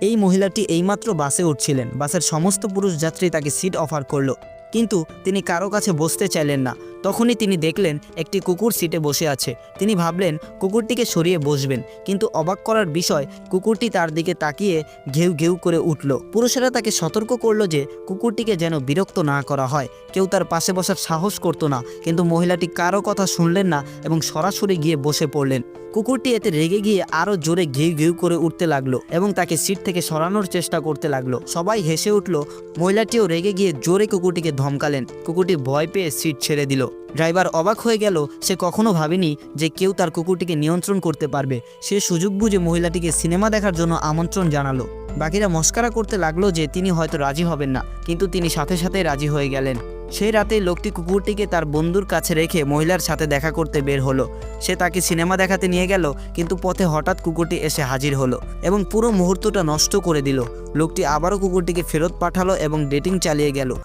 এই মহিলাটি এইমাত্র বাসে উঠছিলেন। বাসের সমস্ত পুরুষ যাত্রী তাকে সিট অফার করল। কিন্তু তিনি কারও কাছে বসতে চাইলেন না। তখনই তিনি দেখলেন একটি কুকুর সিটে বসে আছে। তিনি ভাবলেন, কুকুরটিকে সরিয়ে বসবেন। কিন্তু অবাক করার বিষয়, কুকুরটি তার দিকে তাকিয়ে ঘেউ ঘেউ করে উঠল। পুরুষেরা তাকে সতর্ক করল যে, কুকুরটিকে যেন বিরক্ত না করা হয়। কেউ তার পাশে বসার সাহস করতো না, কিন্তু মহিলাটি কারও কথা শুনলেন না এবং সরাসরি গিয়ে বসে পড়লেন। কুকুরটি এতে রেগে গিয়ে আরও জোরে ঘেউ ঘেউ করে উঠতে লাগল এবং তাকে সিট থেকে সরানোর চেষ্টা করতে লাগল। সবাই হেসে উঠল, মহিলাটিও রেগে গিয়ে জোরে কুকুরটিকে ধমকালেন। কুকুরটি ভয় পেয়ে সিট ছেড়ে দিল। ড্রাইভার অবাক হয়ে গেল, সে কখনো ভাবেনি যে কেউ তার কুকুরটিকে নিয়ন্ত্রণ করতে পারবে। সে সুযোগ বুঝে মহিলাটিকে সিনেমা দেখার জন্য আমন্ত্রণ জানালো। বাকিরা মস্কারা করতে লাগল যে তিনি হয়তো রাজি হবেন না, কিন্তু তিনি সাথে সাথে রাজি হয়ে গেলেন। সেই রাতে লোকটি কুকুরটিকে তার বন্ধুর কাছে রেখে মহিলার সাথে দেখা করতে বের হলো। সে তাকে সিনেমা দেখাতে নিয়ে গেল, কিন্তু পথে হঠাৎ কুকুরটি এসে হাজির হলো এবং পুরো মুহূর্তটা নষ্ট করে দিল। লোকটি আবারও কুকুরটিকে ফেরত পাঠালো এবং ডেটিং চালিয়ে গেল।